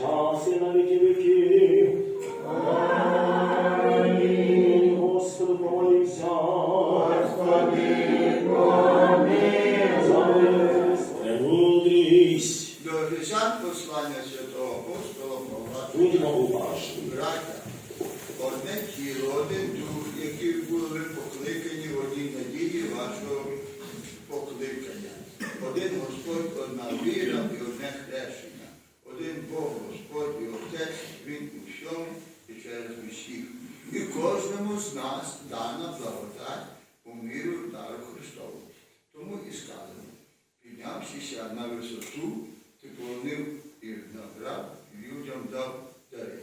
повсякчас і нас дана благодать у міру дару Христову. Тому і сказано, піднявшися на висоту, ти полонив і набрав, людям дав дари.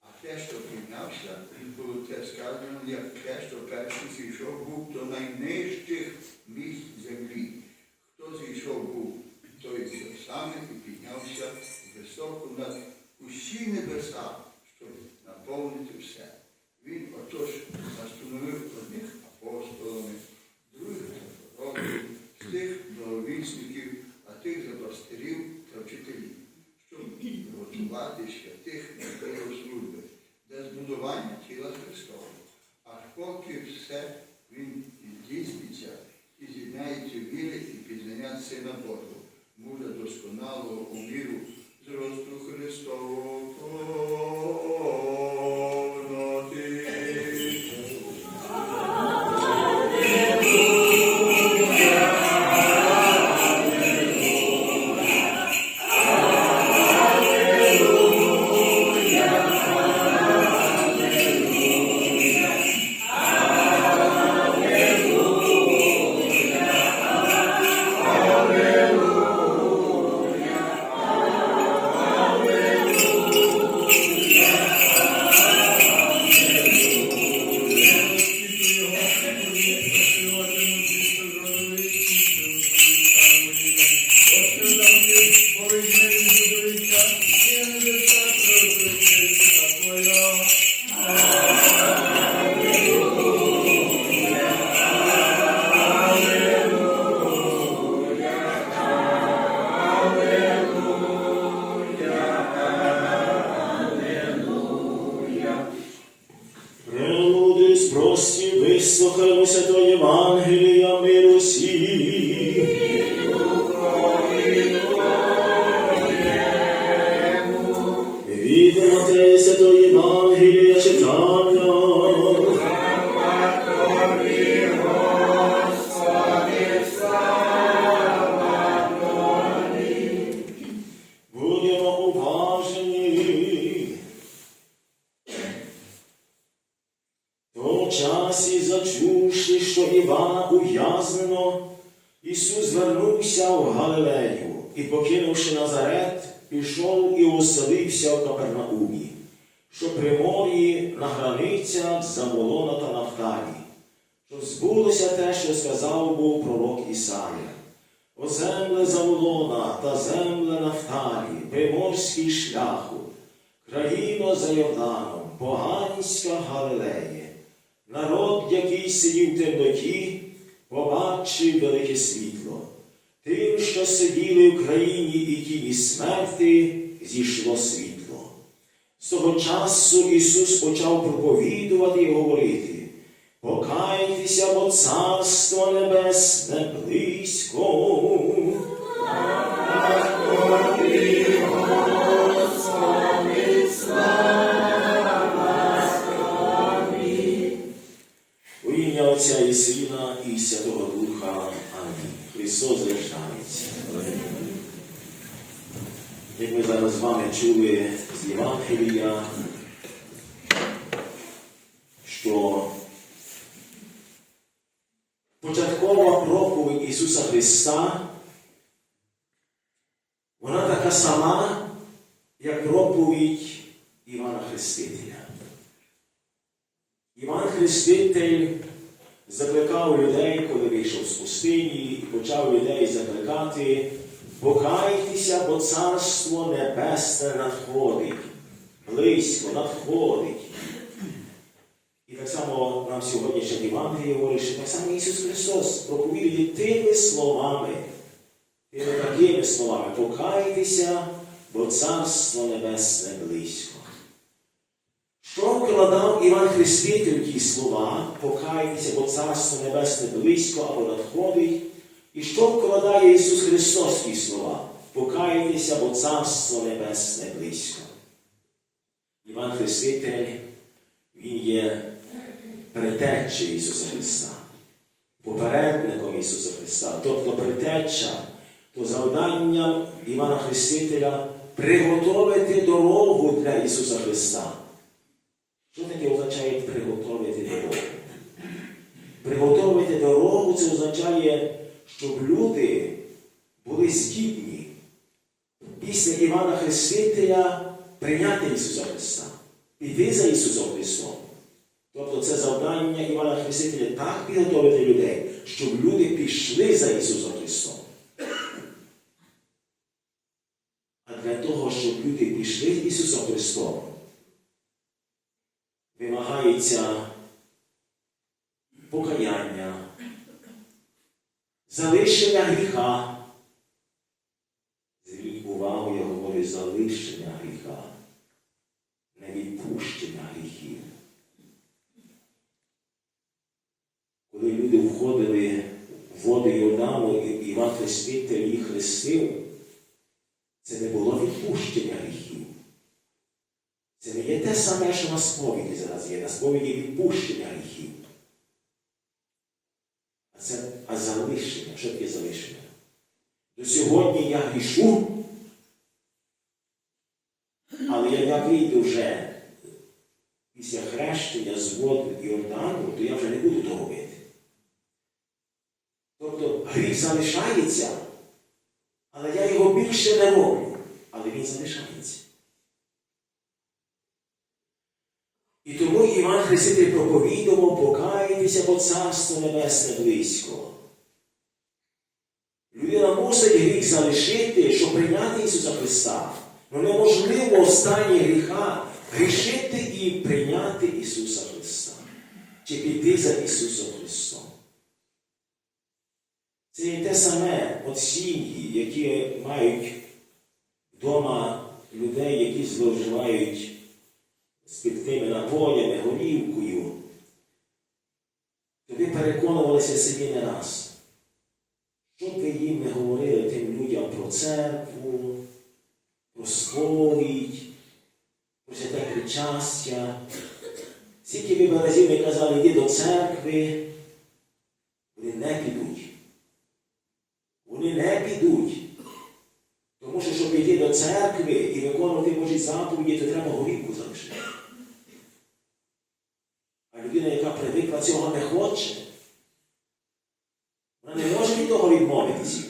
А те, що піднявся, було те сказано, як те, що перший зійшов був до найнижчих місць землі. Хто зійшов був, той це саме і піднявся високо над усі небеса, щоб наповнити все. Одних апостолами, других пророків, тих благовісників, а тих за пастирів та вчителів, щоб готувати святих на діло служби, для збудування тіла Христова. Аж поки все він здійсниться і з'єднається віри і пізнання Сина Божого, мужа досконалого у міру зросту Христового Заволона та Нафталі, щоб збулося те, що сказав був пророк Ісая. О земле Заволона та земле Нафталі, приморський шляху, країно за Йорданом, поганська Галилея. Народ, який сидів в темноті, побачив велике світло. Тим, що сиділи в країні і тіні смерти, зійшло світло. З того часу Ісус почав проповідувати і говорити. Покайтеся, бо царство небесне близько. У ім'я Отця і Сина і Святого Духа. Амінь. Христос рождається. Як ми зараз з вами чули з Євангелія, що початкова проповідь Ісуса Христа, вона така сама, як проповідь Івана Хрестителя. Іван Хреститель закликав людей, коли вийшов з пустині, і почав людей закликати, покайтеся, бо царство небесне надходить, близько надходить. І так само нам сьогодні ще Євангеліє говорить, що так само Ісус Христос проповідує тими словами, тими такими словами, покайтеся, бо царство небесне близько. Що вкладав Іван Хреститель ті слова, покайтеся, бо царство небесне близько або надходить, і що вкладає Ісус Христос ті слова? Покайтеся, бо царство небесне близько. Іван Хреститель, Він є предтечею Ісуса Христа, попередником Ісуса Христа, тобто предтеча, то завданням Івана Хрестителя приготовити дорогу для Ісуса Христа. Що таке означає приготовити дорогу? Приготовити дорогу це означає, щоб люди були здібні після Івана Хрестителя прийняти Ісуса Христа, піти за Ісусом Христом. Тобто це завдання Івана Хрестителя так підготовити людей, щоб люди пішли за Ісусом Христом. А для того, щоб люди пішли Ісусом Христом, вимагається покаяння, залишення гріха. Зверніть увагу, я говорю залишення гріха, не відпущення гріхів. Коли люди входили в воду Йордану, і Іван Хреститель їх хрестив, це не було відпущення гріхів. Це не є те саме, що на сповіді зараз є. На сповіді відпущення гріхів. А це а залишення. Що таке залишення? До сьогодні я грішу, але як я вийду вже після хрещення з води Йордану, то я вже не буду того робити. Тобто гріх залишається, але я його більше не роблю, але він залишається. І тому Іван Хреститель проповідував, покайтеся, бо царство небесне близько. Людина мусить гріх залишити, щоб прийняти Ісуса Христа. Ну неможливо в стані гріха грішити і прийняти Ісуса Христа. Чи піти за Ісусом Христом. Це є те саме от сім'ї, які мають вдома людей, які зловживають спиртними напоями, горівкою. То ви переконувалися собі не раз. Що б ви їм не говорили тим людям про церкву, про сповідь, про святе причастя. Скільки ви разів не казали, йди до церкви, вони не підуть. Вони не підуть. Тому що, щоб йти до церкви і виконувати Божі заповіді, то треба горівку залишити. А людина, яка привикла, цього не хоче, вона не може від того відмовитися.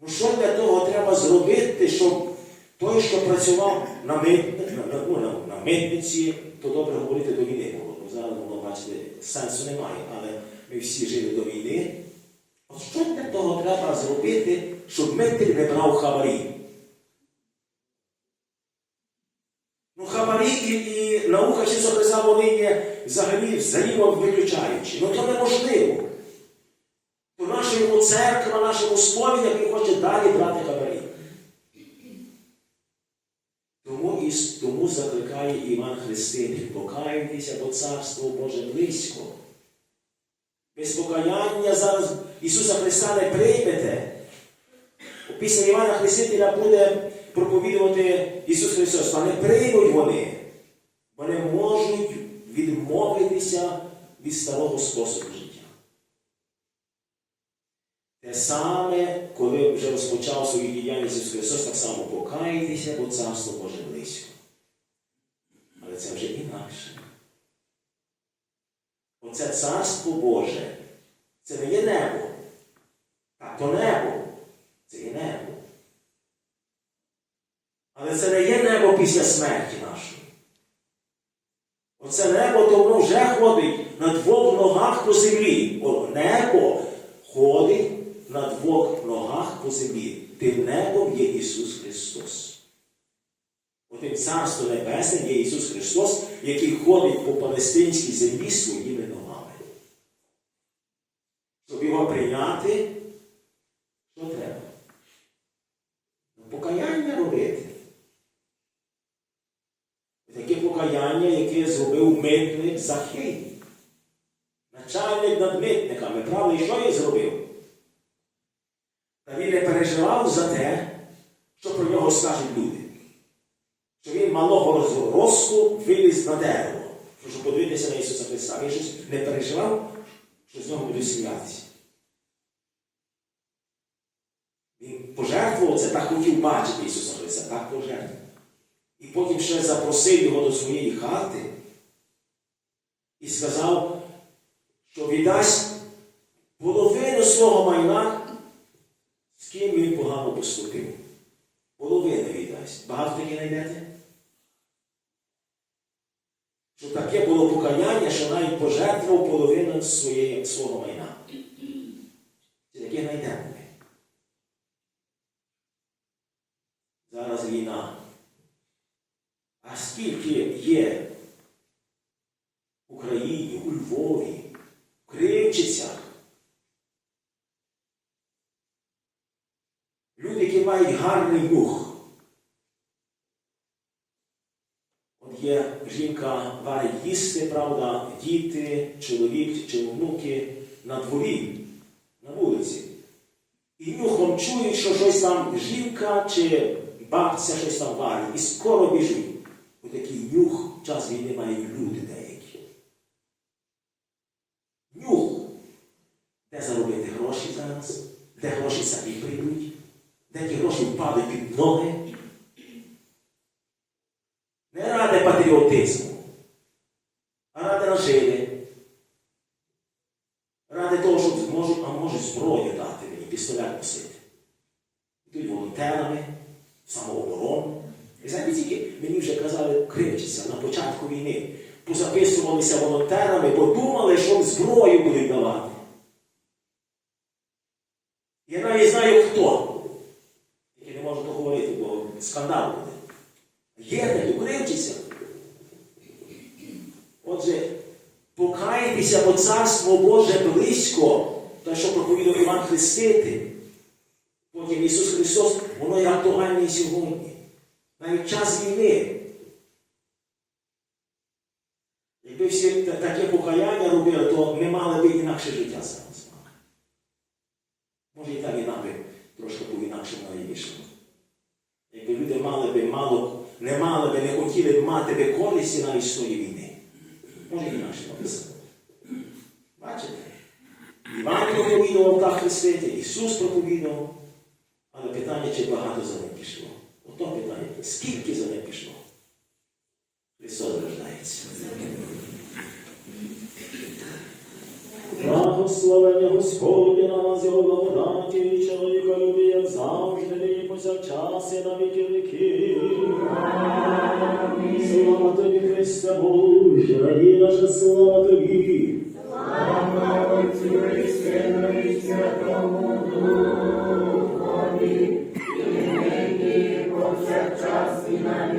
Ну що для того треба зробити, щоб той, що працював на, на, ну, митниці, то добре говорити до війни. Бо зараз воно, бачите, сенсу немає, але ми всі жили до війни. От що для того треба зробити, щоб митник не брав хабарі? Ну, хабарі і, наука вони є взагалі взаємовиключаючі. Ну то неможливо. То наша йому церква, наша йому сповідь, який хоче далі брати хабарі. Тому, закликає Іван Хреститель, покаюйтеся, бо царство Боже близько. Без покаяння зараз Ісуса Христа не приймете. Після Івана Хрестителя буде проповідувати Ісус Христос, а не приймуть вони. Вони можуть відмовитися від старого способу життя. Те саме, коли вже розпочав свою діяльність Ісус Христос, так само покайтеся, бо царство Боже близько. Але це вже інакше. Оце царство Боже. Це не є небо. Так, то небо. Це є небо. Але це не є небо після смерті нашої. Оце небо, то воно вже ходить на двох ногах по землі. О, небо ходить на двох ногах по землі. Тим небом є Ісус Христос. Отим Царство Небесне є Ісус Христос, який ходить по палестинській землі своїми ногами. Щоб його прийняти, що треба? Ну, Покаяння митниками, правда, і що він зробив? Та він не переживав за те, що про нього скажуть люди. Що він малого роз- росту виліз на дерево, щоб подивитися на Ісуса Христа. Він щось не переживав, що з нього будуть сміятися. Він пожертвував це, так хотів бачити Ісуса Христа, так пожертвував. І потім ще запросив його до своєї хати і сказав, що віддасть половину свого майна, з ким він погано поступив. Половину віддасть. Багато таки знайдете? Щоб таке було покаяння, що навіть пожертвував половину своєї, свого майна. Це таке знайдемо. Зараз війна. А скільки є в Україні, у Львові, в Кривчицях, люди, які мають гарний нюх. От є жінка варить їсти, правда, діти, чоловік чи внуки на дворі, на вулиці. І нюхом чують, що щось там жінка чи бабця щось там варить. І скоро біжуть. Такий нюх час війни мають люди деякі. Нюх. Де заробити гроші зараз? Де гроші самі прийдуть? Де ті гроші впадуть під ноги? Не ради патріотизму, ради наживи. Ради того, щоб зможуть, а може зброю дати мені, пістолет носити. Йдуть волонтерами, самооборону. І знаєте, тільки мені вже казали кривчиться на початку війни. Позаписувалися волонтерами, бо думали, що зброю будуть давати. Я навіть знаю хто. Тільки не можу то говорити, бо скандал буде. Є кривчиться. Отже, покайтеся, бо царство Боже близько, те, що проповідав Іван Хреститель. Потім Ісус Христос, воно є актуальне і сьогодні. Навіть час війни. Якби всі таке покаяння робили, то ми мали б інакше життя зараз. Може і та війна би трошки по-інакшому вийшла. Якби люди мали би мало, не мали би, не хотіли б мати би користі навіть з війни. Може інакше написано. Бачите? Іван проповідував так хрестити, Ісус проповідував. Але питання, чи багато за ним пішло. Ото питання, скільки за ним пішло? Христос рождається. Благословення Господня на вас його благодаті і чоловіка любі, як завжди, нині повсякчас і на віки віки. Слава тобі, Христе Боже, раді наша слава тобі. Христос,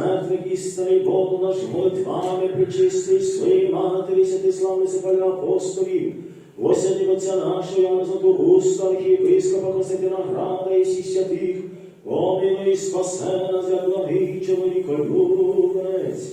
воскрес і старий Бог наш вами причистий своїй матері, святиславни Сепаля апостолів, осяді Отця нашого, Яна Златоуста, архієпископа Константина Града і всіх святих, помилуй і спасе нас, як благий чоловіколюбець.